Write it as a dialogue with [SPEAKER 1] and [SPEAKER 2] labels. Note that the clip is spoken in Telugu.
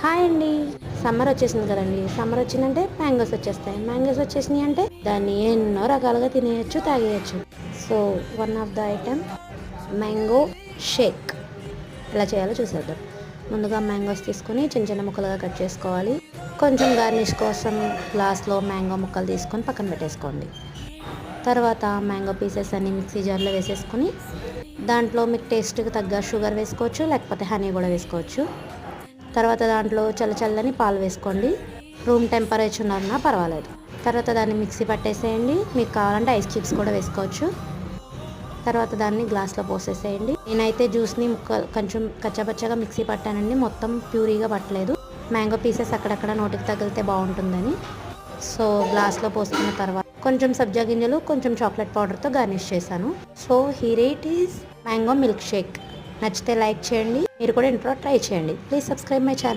[SPEAKER 1] హాయ్ అండి. సమ్మర్ వచ్చేసింది కదండి. సమ్మర్ వచ్చిందంటే మ్యాంగోస్ వచ్చేస్తాయి. మ్యాంగోస్ వచ్చేసినాయి అంటే దాన్ని ఎన్నో రకాలుగా తినేయచ్చు తాగేయచ్చు. So one of the item mango shake ఎలా చేయాలో చూసేద్దాం. ముందుగా మ్యాంగోస్ తీసుకొని చిన్న చిన్న ముక్కలుగా కట్ చేసుకోవాలి. కొంచెం గార్నిష్ కోసం గ్లాస్లో మ్యాంగో ముక్కలు తీసుకొని పక్కన పెట్టేసుకోండి. తర్వాత మ్యాంగో పీసెస్ అన్ని మిక్సీ జార్లో వేసేసుకొని దాంట్లో మీకు టేస్ట్కి తగ్గ షుగర్ వేసుకోవచ్చు లేకపోతే హనీ కూడా వేసుకోవచ్చు. తర్వాత దాంట్లో చల్ల చల్లని పాలు వేసుకోండి. రూమ్ టెంపరేచర్ ఉన్నా పర్వాలేదు. తర్వాత దాన్ని మిక్సీ పట్టేసేయండి. మీకు కావాలంటే ఐస్ క్యూబ్స్ కూడా వేసుకోవచ్చు. తర్వాత దాన్ని గ్లాస్లో పోసేసేయండి. నేనైతే జ్యూస్ని ముక్క కొంచెం కచ్చపచ్చగా మిక్సీ పట్టానండి. మొత్తం ప్యూరీగా పట్టలేదు. మ్యాంగో పీసెస్ అక్కడక్కడ నోటికి తగిలితే బాగుంటుందని. సో గ్లాస్లో పోసుకున్న తర్వాత కొంచెం సబ్జా గింజలు కొంచెం చాక్లెట్ పౌడర్తో గార్నిష్ చేశాను. So here it is mango milk shake. నచ్చితే లైక్ చేయండి. మీరు కూడా ఇంట్లో ట్రై చేయండి. Please subscribe my channel.